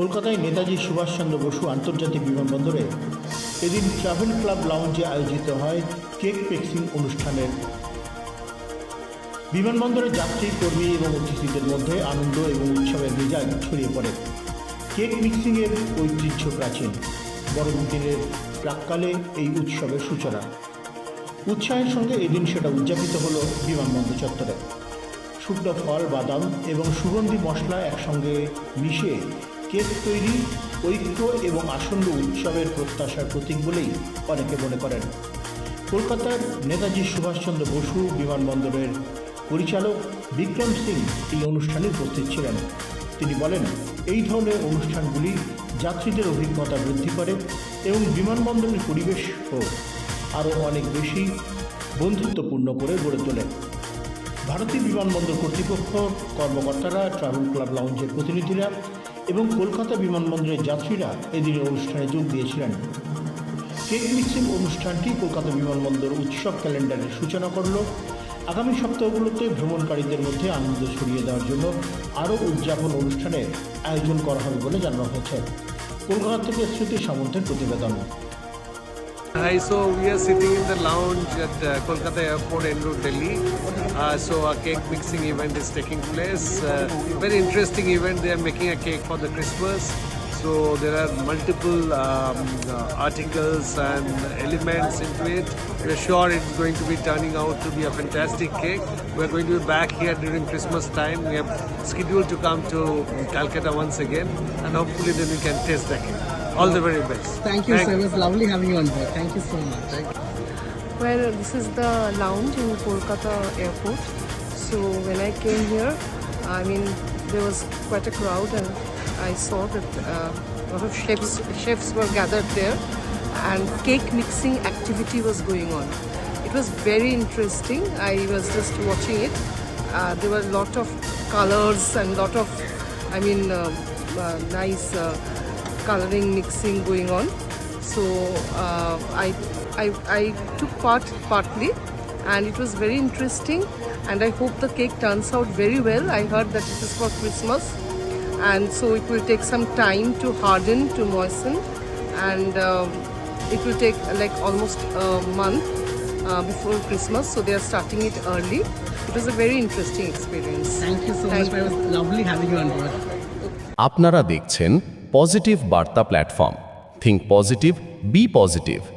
কলকাতায় নেতাজি সুভাষচন্দ্র বসু আন্তর্জাতিক বিমানবন্দরে এদিন ট্রাভেল ক্লাব লাউঞ্জে আয়োজিত হয় কেক পেক্সিং অনুষ্ঠানের। বিমানবন্দরে যাত্রী, কর্মী এবং অতিথিদের মধ্যে আনন্দ এবং উৎসবের মেজাজ ছড়িয়ে পড়ে। কেক মিক্সিংয়ের ঐতিহ্য প্রাচীন বড়দিনের প্রাককালে এই উৎসবের সূচনা। উৎসাহের সঙ্গে এদিন সেটা উদযাপিত হলো বিমানবন্দর চত্বরে। শুকনো ফল, বাদাম এবং সুগন্ধি মশলা একসঙ্গে মিশিয়ে কেক তৈরি, ঐক্য এবং আসন্ন উৎসবের প্রত্যাশার প্রতীক বলেই অনেকে মনে করেন। কলকাতার নেতাজি সুভাষচন্দ্র বসু বিমানবন্দরের পরিচালক বিক্রম সিং এই অনুষ্ঠানে উপস্থিত ছিলেন। তিনি বলেন, এই ধরনের অনুষ্ঠানগুলি যাত্রীদের অভিজ্ঞতা বৃদ্ধি করে এবং বিমানবন্দরের পরিবেশও আরও অনেক বেশি বন্ধুত্বপূর্ণ করে গড়ে তোলে। ভারতীয় বিমানবন্দর কর্তৃপক্ষ কর্মকর্তারা, ট্রাভেল ক্লাব লাউঞ্জের প্রতিনিধিরা কলকাতা বিমানবন্দরের যাত্রীরা এদিনের অনুষ্ঠানে যোগ দিয়েছিলেন। কেক মিক্সিং অনুষ্ঠানটি কলকাতা বিমানবন্দর উৎসব ক্যালেন্ডারের সূচনা করল। আগামী সপ্তাহগুলোতে ভ্রমণকারীদের মধ্যে আনন্দ ছড়িয়ে দেওয়ার জন্য আরও উদযাপন অনুষ্ঠানের আয়োজন করা হবে বলে জানানো হয়েছে। কলকাতা থেকে স্মৃতি সামন্তের প্রতিবেদন। Hi, so we are sitting in the lounge at uh, Kolkata Airport, en route Delhi. Uh, so a cake mixing event is taking place. Uh, very interesting event. They are making a cake for the Christmas. So there are multiple um, uh, articles and elements into it. We're sure it's going to be turning out to be a fantastic cake. We're going to be back here during Christmas time. We have scheduled to come to Calcutta once again, and hopefully then we can taste the cake. All the very best. Thank you, sir. It was lovely having you on board. Thank you so much. Well, this is the lounge in Kolkata airport. So when I came here, I mean, there was quite a crowd, and I saw that uh, a lot of chefs chefs were gathered there, and cake mixing activity was going on. It was very interesting. I was just watching it. Uh, there were a lot of colors and lot of, I mean, uh, uh, nice uh, coloring mixing going on. So uh, I, I, I took part partly, and it was very interesting. And I hope the cake turns out very well. I heard that it is for Christmas, and so it will take some time to harden, to moisten, and um, it will take uh, like almost a month uh, before Christmas. So they are starting it early. It was a very interesting experience. Thank you so Thank much. You. It was lovely having you on board. আপনারা দেখছেন positive বার্তা platform think positive be positive